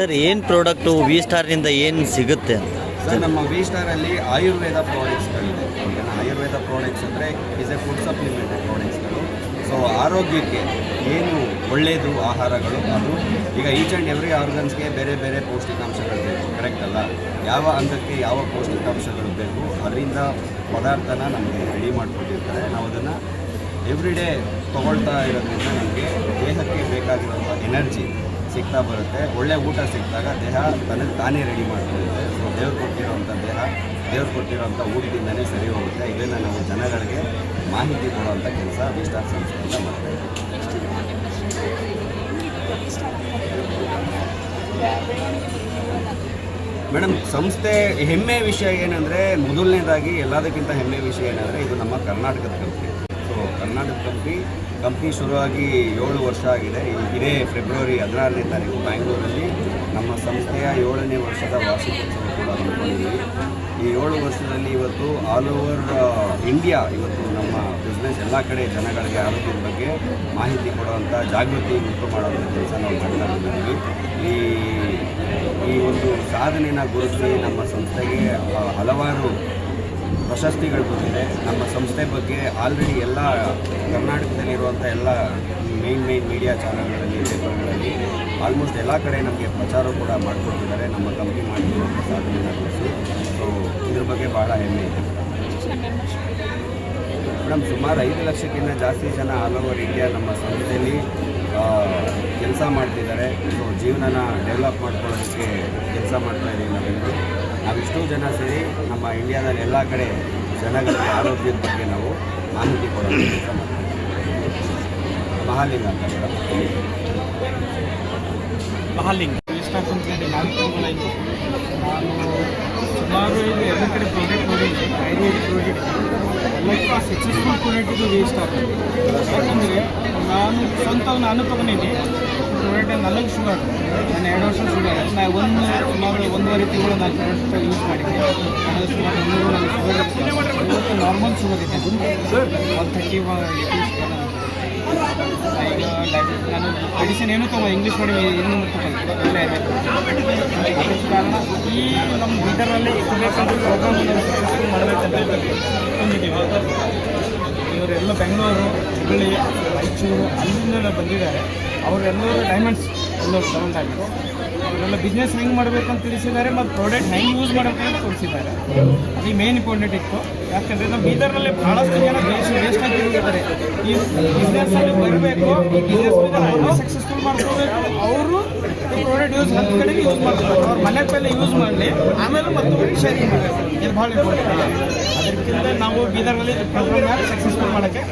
Sir, ಏನು product V ಸ್ಟಾರ್ನಿಂದ ಏನು ಸಿಗುತ್ತೆ ಸರ್, ನಮ್ಮ ವಿ ಸ್ಟಾರಲ್ಲಿ ಆಯುರ್ವೇದ ಪ್ರಾಡಕ್ಟ್ಸ್ಗಳಿದೆ ಆಯುರ್ವೇದ ಪ್ರಾಡಕ್ಟ್ಸ್ ಅಂದರೆ ಇಸ್ ಎ ಫುಡ್ ಸಪ್ಲಿಮೆಂಟ್ ಪ್ರಾಡಕ್ಟ್ಸ್ಗಳು ಸೊ ಆರೋಗ್ಯಕ್ಕೆ ಏನು ಒಳ್ಳೆಯದು ಆಹಾರಗಳು, ಅದು ಈಗ ಈಚ್ ಆ್ಯಂಡ್ ಎವ್ರಿ ಆರ್ಗನ್ಸ್ಗೆ ಬೇರೆ ಬೇರೆ ಪೌಷ್ಟಿಕಾಂಶಗಳು ಬೇಕು ಕರೆಕ್ಟ್ ಅಲ್ಲ? ಯಾವ ಅಂಗಕ್ಕೆ ಯಾವ ಪೌಷ್ಟಿಕಾಂಶಗಳು ಬೇಕು, ಅದರಿಂದ ಪದಾರ್ಥನ ನಮಗೆ ರೆಡಿ ಮಾಡಿಕೊಟ್ಟಿರ್ತಾರೆ. ನಾವು ಅದನ್ನು ಎವ್ರಿ ಡೇ ತೊಗೊಳ್ತಾ ಇರೋದ್ರಿಂದ ನಮಗೆ ದೇಹಕ್ಕೆ ಬೇಕಾಗಿರುವಂಥ ಎನರ್ಜಿ ಸಿಗ್ತಾ ಬರುತ್ತೆ. ಒಳ್ಳೆ ಊಟ ಸಿಕ್ಕಿದಾಗ ದೇಹ ತನಗೆ ತಾನೇ ರೆಡಿ ಮಾಡ್ಕೊಳ್ಳುತ್ತೆ. ಸೊ ದೇವ್ರು ಕೊಟ್ಟಿರೋವಂಥ ದೇಹ, ದೇವ್ರು ಕೊಟ್ಟಿರೋವಂಥ ಊಟದಿಂದನೇ ಸರಿ ಹೋಗುತ್ತೆ. ಇದನ್ನು ನಾವು ಜನಗಳಿಗೆ ಮಾಹಿತಿ ಕೊಡುವಂಥ ಕೆಲಸ ವಿಸ್ಟಾರ್ ಸಂಸ್ಥೆಯಿಂದ ಮಾಡ್ತಾ ಇದ್ದೀವಿ. ಮೇಡಮ್, ಸಂಸ್ಥೆ ಹೆಮ್ಮೆ ವಿಷಯ ಏನಂದರೆ, ಮೊದಲನೇದಾಗಿ ಎಲ್ಲದಕ್ಕಿಂತ ಹೆಮ್ಮೆ ವಿಷಯ ಏನಂದರೆ, ಇದು ನಮ್ಮ ಕರ್ನಾಟಕದ ಕಂಪ್ನಿ. ಕರ್ನಾಟಕ ಕಂಪ್ನಿ ಕಂಪ್ನಿ ಶುರುವಾಗಿ ಏಳು ವರ್ಷ ಆಗಿದೆ. ಇದೇ ಫೆಬ್ರವರಿ ಹದಿನಾರನೇ ತಾರೀಕು ಬ್ಯಾಂಗ್ಳೂರಲ್ಲಿ ನಮ್ಮ ಸಂಸ್ಥೆಯ ಏಳನೇ ವರ್ಷದ ವಾರ್ಷಿಕೋತ್ಸವ ಕೂಡ ಹಮ್ಮಿಕೊಂಡಿದ್ದೀವಿ. ಈ ಏಳು ವರ್ಷದಲ್ಲಿ ಇವತ್ತು ಆಲ್ ಓವರ್ ಇಂಡಿಯಾ ಇವತ್ತು ನಮ್ಮ ಬಿಸ್ನೆಸ್ ಎಲ್ಲ ಕಡೆ ಜನಗಳಿಗೆ ಆರೋಗ್ಯದ ಬಗ್ಗೆ ಮಾಹಿತಿ ಕೊಡುವಂಥ ಜಾಗೃತಿ ಉಂಟು ಮಾಡುವಂಥ ಕೆಲಸ ನಾವು ಮಾಡ್ತಾ ಇದ್ದೀವಿ ಈ ಈ ಒಂದು ಸಾಧನೆಯನ್ನು ಗುರುತಿಸಿ ನಮ್ಮ ಸಂಸ್ಥೆಗೆ ಹಲವಾರು ಪ್ರಶಸ್ತಿಗಳು ಬಂದಿದೆ. ನಮ್ಮ ಸಂಸ್ಥೆ ಬಗ್ಗೆ ಆಲ್ರೆಡಿ ಎಲ್ಲ ಕರ್ನಾಟಕದಲ್ಲಿರುವಂಥ ಎಲ್ಲ ಮೇನ್ ಮೇನ್ ಮೀಡಿಯಾ ಚಾನಲ್ಗಳಲ್ಲಿ ಪೇಪರ್ಗಳಲ್ಲಿ ಆಲ್ಮೋಸ್ಟ್ ಎಲ್ಲ ಕಡೆ ನಮಗೆ ಪ್ರಚಾರ ಕೂಡ ಮಾಡಿಕೊಟ್ಟಿದ್ದಾರೆ. ನಮ್ಮ ಕಂಪ್ನಿ ಮಾಡಿರುವಂಥ ಸಾಧನೆನ ಕುರಿತು ಸೊ ಇದ್ರ ಬಗ್ಗೆ ಭಾಳ ಹೆಮ್ಮೆ ಇದೆ. ಮೇಡಮ್, ಸುಮಾರು ಐದು ಲಕ್ಷಕ್ಕಿಂತ ಜಾಸ್ತಿ ಜನ ಆಲ್ ಓವರ್ ಇಂಡಿಯಾ ನಮ್ಮ ಸಂಸ್ಥೆಯಲ್ಲಿ ಕೆಲಸ ಮಾಡ್ತಿದ್ದಾರೆ. ಸೊ ಜೀವನನ ಡೆವಲಪ್ ಮಾಡ್ಕೊಳ್ಳೋದಕ್ಕೆ ಕೆಲಸ ಮಾಡ್ತಾ ಇದ್ದೀವಿ ನಾವೆಲ್ಲರೂ ನಾವಿಷ್ಟೂ ಜನ ಸೇರಿ ನಮ್ಮ ಇಂಡಿಯಾದಲ್ಲಿ ಎಲ್ಲ ಕಡೆ ಜನಗಳಿಗೆ ಆರೋಗ್ಯದ ಬಗ್ಗೆ ನಾವು ಮಾಹಿತಿ ಕೊಡೋದು ಮಹಾಲಿಂಗ ಅಂತ ಮಹಾಲಿಂಗ. ನಾನು ಸುಮಾರು ಇದು ಎಲ್ಲ ಕಡೆ ಪ್ರಾಜೆಕ್ಟ್ ನೋಡಿದ್ದೆ ಐದು ಪ್ರಾಜೆಕ್ಟ್ ಲೈಕ್ ಸಕ್ಸಸ್ಫುಲ್ ಪ್ರಾಜೆಕ್ಟ್ ಇದು ವೇಸ್ಟ್ ಆಗ್ತದೆ ಯಾಕಂದರೆ, ನಾನು ಸ್ವಂತ ನಾನು ತೊಗೊಂಡಿದ್ದೆ ಪ್ರಾಡಕ್ಟ್ ನನಗೆ ಶುಗರ್ ನಾನು ಎರಡು ವರ್ಷ ಶುಗರ್ ನಾನು ಒಂದು ಸುಮಾರು ಒಂದೂವರೆ ತಿಂಗಳು ನಾನು ಪ್ರಾಡಕ್ಟ್ ಯೂಸ್ ಮಾಡಿದ್ದೆ. ಸುಮಾರು ಇನ್ನೂರು ನನಗೆ ಶುಗರ್ ಇತ್ತು ಇವತ್ತು ನಾರ್ಮಲ್ ಶುಗರ್ ಇದೆ. ಒನ್ ಥರ್ಟಿ ಈಗ ಡಯಾಬಿಟಿಸ್ ನಾನು ಮೆಡಿಸಿನ್ ಏನು ತಗೋ ಇಂಗ್ಲೀಷ್ ಮೀಡಿಯಂ ಏನು ತಗೊಂಡು ಕಾರಣ ಈ ನಮ್ಮ ಬೀದರಲ್ಲಿ ಇರಬೇಕಂತ ಪ್ರೋಗ್ರಾಮ್ ಸಕ್ಸಸ್ಫುಲ್ ಮಾಡಬೇಕಂತ ಇವರೆಲ್ಲ ಬೆಂಗಳೂರು, ಹುಬ್ಬಳ್ಳಿ, ರಾಯಚೂರು ಅಲ್ಲಿಂದ ಬಂದಿದ್ದಾರೆ. ಅವರೆಲ್ಲರೂ ಡೈಮಂಡ್ಸ್ ಎಲ್ಲರೂ ಡೈಮಂಡ್ಸ್ ಅವರೆಲ್ಲ ಬಿಸ್ನೆಸ್ ಹೆಂಗೆ ಅಂತ ತಿಳಿಸಿದ್ದಾರೆ ಮತ್ತು ಪ್ರಾಡಕ್ಟ್ ಹೆಂಗೆ ಯೂಸ್ ಮಾಡಬೇಕು ಅಂತ ತೋರಿಸಿದ್ದಾರೆ ಅದು ಮೇನ್ ಇಂಪಾರ್ಟೆಂಟ್ ಇತ್ತು. ಯಾಕಂದರೆ ನಮ್ಮ ಬೀದರ್ನಲ್ಲಿ ಭಾಳಷ್ಟು ಜನ ದೇಶ ವೇಸ್ಟ್ ಆಗಿ ಹೋಗಿದ್ದಾರೆ. ಈ ಬಿಸ್ನೆಸ್ಸಲ್ಲಿ ಬರಬೇಕು, ಈ ಬಿಸ್ನೆಸ್ ಸಕ್ಸಸ್ಫುಲ್ ಮಾಡ್ಕೋಬೇಕು, ಅವರು ಈ ಪ್ರಾಡಕ್ಟ್ ಯೂಸ್ ಹತ್ತು ಕಡೆಗೆ ಯೂಸ್ ಮಾಡ್ತಾರೆ ಅವ್ರ ಮನೆ ಮೇಲೆ ಯೂಸ್ ಮಾಡಲಿ, ಆಮೇಲೆ ಮತ್ತು ಶೇರಿಂಗ್ ಮಾಡಬೇಕು. ಇದು ಭಾಳ ಇಂಪಾರ್ಟೆಂಟ್ ಅದಕ್ಕಿಂತ ನಾವು ಬೀದರ್ನಲ್ಲಿ ಪ್ರೋಗ್ರಾಮ್ ಸಕ್ಸಸ್ಫುಲ್ ಮಾಡೋಕ್ಕೆ